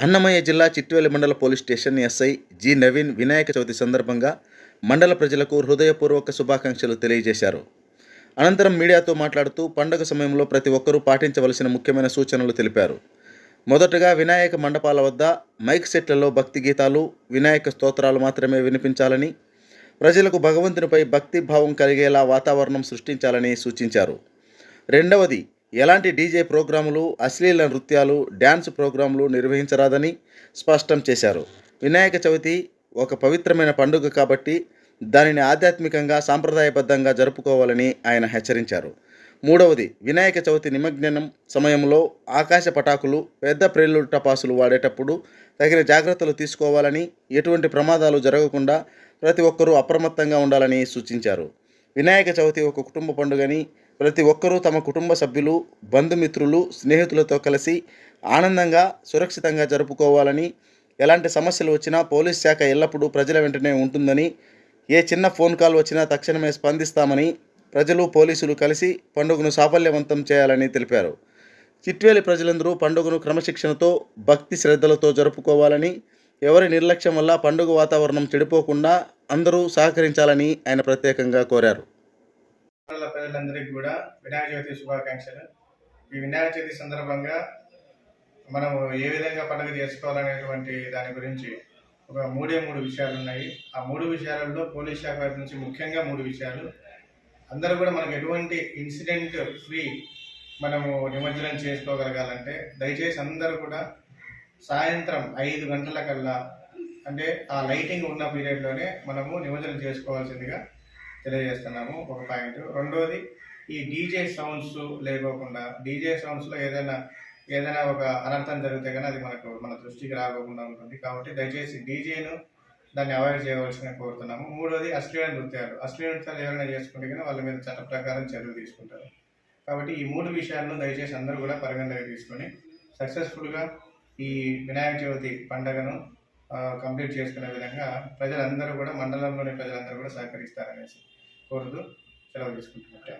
అన్నమయ్య జిల్లా చిట్వేలి మండల police station SI G Naveen Vinayaka Chavithi సందర్భంగా మండల ప్రజలకు హృదయపూర్వక శుభాకాంక్షలు తెలియజేశారు. అనంతరం మీడియాతో మాట్లాడుతూ పండగ సమయంలో ప్రతి ఒక్కరూ పాటించవలసిన ముఖ్యమైన సూచనలు తెలిపారు. మొదటగా వినాయక మండపాల వద్ద మైక్ సెట్లలో భక్తి గీతాలు వినాయక స్తోత్రాలు మాత్రమే వినిపించాలని ప్రజలకు భగవంతునిపై భక్తి భావం కలిగేలా వాతావరణం సృష్టించాలని సూచించారు. రెండవది ఎలాంటి డీజే ప్రోగ్రాములు అశ్లీల నృత్యాలు డ్యాన్స్ ప్రోగ్రాములు నిర్వహించరాదని స్పష్టం చేశారు. వినాయక చవితి ఒక పవిత్రమైన పండుగ కాబట్టి దానిని ఆధ్యాత్మికంగా సాంప్రదాయబద్ధంగా జరుపుకోవాలని ఆయన హెచ్చరించారు. మూడవది వినాయక చవితి నిమజ్జనం సమయంలో ఆకాశ పటాకులు పెద్ద ప్రేలు టపాసులు వాడేటప్పుడు తగిన జాగ్రత్తలు తీసుకోవాలని ఎటువంటి ప్రమాదాలు జరగకుండా ప్రతి ఒక్కరూ అప్రమత్తంగా ఉండాలని సూచించారు. వినాయక చవితి ఒక కుటుంబ పండుగని ప్రతి ఒక్కరూ తమ కుటుంబ సభ్యులు బంధుమిత్రులు స్నేహితులతో కలిసి ఆనందంగా సురక్షితంగా జరుపుకోవాలని ఎలాంటి సమస్యలు వచ్చినా పోలీస్ శాఖ ఎల్లప్పుడూ ప్రజల వెంటనే ఉంటుందని ఏ చిన్న ఫోన్ కాల్ వచ్చినా తక్షణమే స్పందిస్తామని ప్రజలు పోలీసులు కలిసి పండుగను సాఫల్యవంతం చేయాలని తెలిపారు. చిట్వేలి ప్రజలందరూ పండుగను క్రమశిక్షణతో భక్తి శ్రద్ధలతో జరుపుకోవాలని ఎవరి నిర్లక్ష్యం వల్ల పండుగ వాతావరణం చెడిపోకుండా అందరూ సహకరించాలని ఆయన ప్రత్యేకంగా కోరారు. ప్రజలందరికీ కూడా వినాయక చవితి శుభాకాంక్షలు. ఈ వినాయక చవితి సందర్భంగా మనం ఏ విధంగా పండుగ చేసుకోవాలనేటువంటి దాని గురించి ఒక మూడే మూడు విషయాలు ఉన్నాయి. ఆ మూడు విషయాలలో పోలీస్ శాఖ వైపు నుంచి ముఖ్యంగా మూడు విషయాలు. అందరూ కూడా మనకు ఎటువంటి ఇన్సిడెంట్ ఫ్రీ మనము నిమజ్జనం చేసుకోగలగాలంటే దయచేసి అందరూ కూడా సాయంత్రం ఐదు గంటల కల్లా అంటే ఆ లైటింగ్ ఉన్న పీరియడ్లోనే మనము నిమజ్జనం చేసుకోవాల్సిందిగా తెలియజేస్తున్నాము ఒక పాయింట్ రెండోది ఈ డీజే సౌండ్స్ లేకోకుండా డీజే సౌండ్స్లో ఏదైనా ఏదైనా ఒక అనర్థం జరిగితే కానీ అది మనకు మన దృష్టికి రాకోకుండా ఉంటుంది. కాబట్టి దయచేసి డీజేను దాన్ని అవాయిడ్ చేయవలసిన కోరుతున్నాము. మూడోది అశ్లీల నృత్యాలు. అశ్లీల నృత్యాలు ఎవరైనా చేసుకుంటే కానీ వాళ్ళ మీద చట్ట ప్రకారం చర్యలు తీసుకుంటారు. కాబట్టి ఈ మూడు విషయాలను దయచేసి అందరూ కూడా పరిగణలోకి తీసుకొని సక్సెస్ఫుల్గా ఈ వినాయక చవితి పండుగను కంప్లీట్ చేసుకునే విధంగా ప్రజలందరూ కూడా మండలంలోని ప్రజలందరూ కూడా సహకరిస్తారనేసి కోరుతూ సెలవు తీసుకుంటున్నట్టే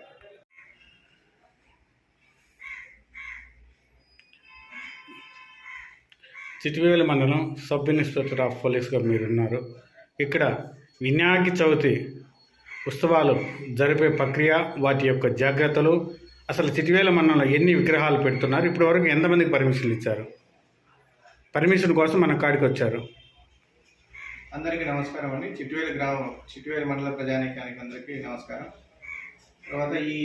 చిటివేల మండలం సబ్ ఇన్స్పెక్టర్ ఆఫ్ పోలీస్గా మీరున్నారు. ఇక్కడ వినాయక చవితి ఉత్సవాలు జరిపే ప్రక్రియ వాటి యొక్క జాగ్రత్తలు అసలు చిటివేల మండలంలో ఎన్ని విగ్రహాలు పెడుతున్నారు ఇప్పటివరకు ఎంతమందికి పర్మిషన్లు ఇచ్చారు? పర్మిషన్ కోసం మన కాడికి వచ్చారు. అందరికీ నమస్కారం అండి. చిట్టువేలి గ్రామం చిట్టువేలి మండల ప్రజానీకానికి అందరికీ నమస్కారం. తర్వాత ఈ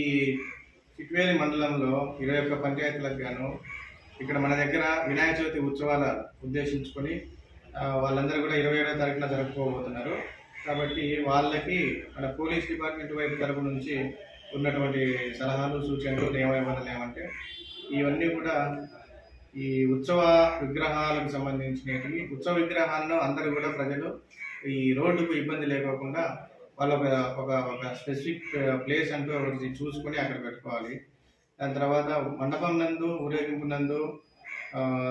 చిట్టువేలి మండలంలో ఇరవై ఒక్క పంచాయతీలకు గాను ఇక్కడ మన దగ్గర వినాయక చవితి ఉత్సవాల ఉద్దేశించుకొని వాళ్ళందరూ కూడా ఇరవై ఏడవ తారీఖున జరుపుకోబోతున్నారు. కాబట్టి వాళ్ళకి మన పోలీస్ డిపార్ట్మెంట్ వైపు తరపు నుంచి ఉన్నటువంటి సలహాలు సూచనలు నియమనిబంధనలు ఏమంటే ఇవన్నీ కూడా ఈ ఉత్సవ విగ్రహాలకు సంబంధించినవి ఉత్సవ విగ్రహాలను అందరూ కూడా ప్రజలు ఈ రోడ్డుకు ఇబ్బంది లేకోకుండా వాళ్ళ ఒక ఒక ఒక స్పెసిఫిక్ ప్లేస్ అంటూ ఒకటి చూసుకొని అక్కడ పెట్టుకోవాలి. దాని తర్వాత మండపం నందు ఊరేగింపు నందు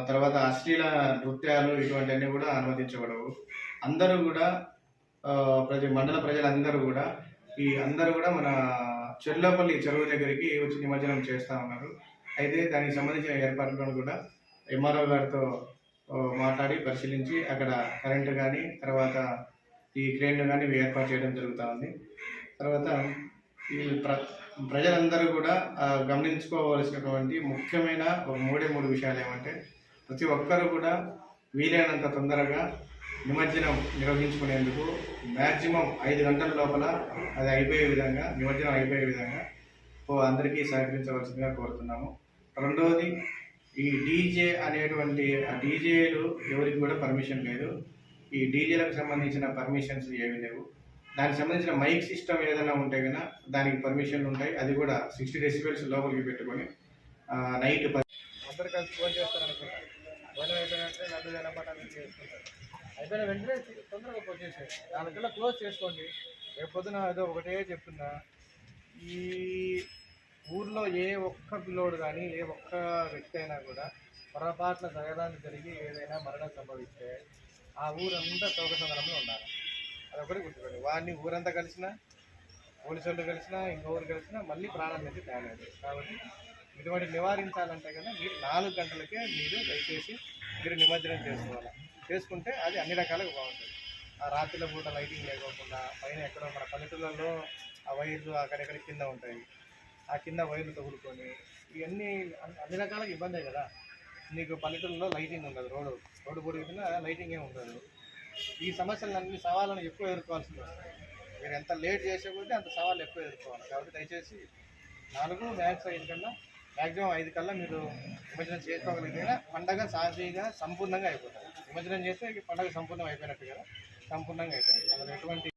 తర్వాత అశ్లీల నృత్యాలు ఇటువంటివన్నీ కూడా అనుమతించబడవు. అందరూ కూడా ప్రతి మండల ప్రజలందరూ కూడా ఈ అందరూ కూడా మన చెర్లపల్లి చెరువు దగ్గరికి వచ్చి నిమజ్జనం చేస్తూ ఉన్నారు. అయితే దానికి సంబంధించిన ఏర్పాట్లను కూడా ఎంఆర్ఓ గారితో మాట్లాడి పరిశీలించి అక్కడ కరెంటు కానీ తర్వాత ఈ క్రేన్లు కానీ ఇవి ఏర్పాటు చేయడం జరుగుతూ ఉంది. తర్వాత ఈ ప్ర ప్రజలందరూ కూడా గమనించుకోవలసినటువంటి ముఖ్యమైన మూడే మూడు విషయాలు ఏమంటే ప్రతి ఒక్కరూ కూడా వీలైనంత తొందరగా నిమజ్జనం నిర్వహించుకునేందుకు మ్యాక్సిమం ఐదు గంటల లోపల అది అయిపోయే విధంగా నిమజ్జనం అయిపోయే విధంగా ఓ అందరికీ సహకరించవలసిందిగా కోరుతున్నాము. రెండవది ఈ డీజే అనేటువంటి ఆ డీజేలు ఎవరికి కూడా పర్మిషన్ లేదు. ఈ డీజేలకు సంబంధించిన పర్మిషన్స్ ఏమీ లేవు. దానికి సంబంధించిన మైక్ సిస్టమ్ ఏదైనా ఉంటే కనుక దానికి పర్మిషన్లు ఉంటాయి. అది కూడా సిక్స్టీ డెసిబెల్స్ లోపలికి పెట్టుకొని నైట్ అందరు కలిసి ఫోన్ చేస్తారు అనుకుంటా. ఫోన్ అయిపోయినట్టే నన్ను జనపడాలని చేసుకుంటారు. అయిపోయిన వెంటనే తొందరగా ఫోన్ చేసేది క్లోజ్ చేసుకోండి. రేపు పొద్దున ఏదో ఒకటే చెప్తున్నా. ఈ ఊర్లో ఏ ఒక్క పిల్లోడు కానీ ఏ ఒక్క వ్యక్తి అయినా కూడా పొరపాట్ల జగదాన్ని జరిగి ఏదైనా మరణం సంభవిస్తే ఆ ఊరంతా తోకసందరంలో ఉండాలి. అదొకటి గుర్తుపెట్టి వాడిని ఊరంతా కలిసినా పోలీసు వాళ్ళు కలిసినా ఇంకొకరు కలిసినా మళ్ళీ ప్రాణం అయితే తేలేదు. కాబట్టి ఇటువంటి నివారించాలంటే కనుక మీరు నాలుగు గంటలకే మీరు దయచేసి మీరు నిమజ్జనం చేసుకోవాలి. చేసుకుంటే అది అన్ని రకాలుగా బాగుంటుంది. ఆ రాత్రిలో పూట లైటింగ్ లేకోకుండా పైన ఎక్కడో మన పల్లెటూళ్ళలో ఆ వైర్లు అక్కడెక్కడ కింద ఉంటాయి. ఆ కింద వైర్లు తగులుకొని ఇవన్నీ అన్ని- రకాల రకాలుగా ఇబ్బందే కదా. నీకు పల్లెటూరులో లైటింగ్ ఉండదు రోడ్డు రోడ్డు పొడుగు లైటింగ్ ఏమి ఉండదు. ఈ సమస్యలన్నీ సవాళ్ళను ఎక్కువ ఎదుర్కోవాల్సింది వస్తుంది మీరు ఎంత లేట్ చేసే అంత సవాళ్ళు ఎక్కువ ఎదుర్కోవాలి. కాబట్టి దయచేసి నాలుగు మ్యాక్స్ ఐదు కన్నా మ్యాక్సిమం ఐదు కల్లా మీరు నిమజ్జనం చేసుకోగలిగితే పండగ సాఫీగా సంపూర్ణంగా అయిపోతుంది. నిమజ్జనం చేస్తే పండగ సంపూర్ణం అయిపోయినట్టు కదా సంపూర్ణంగా అయిపోయింది. అందులో ఎటువంటి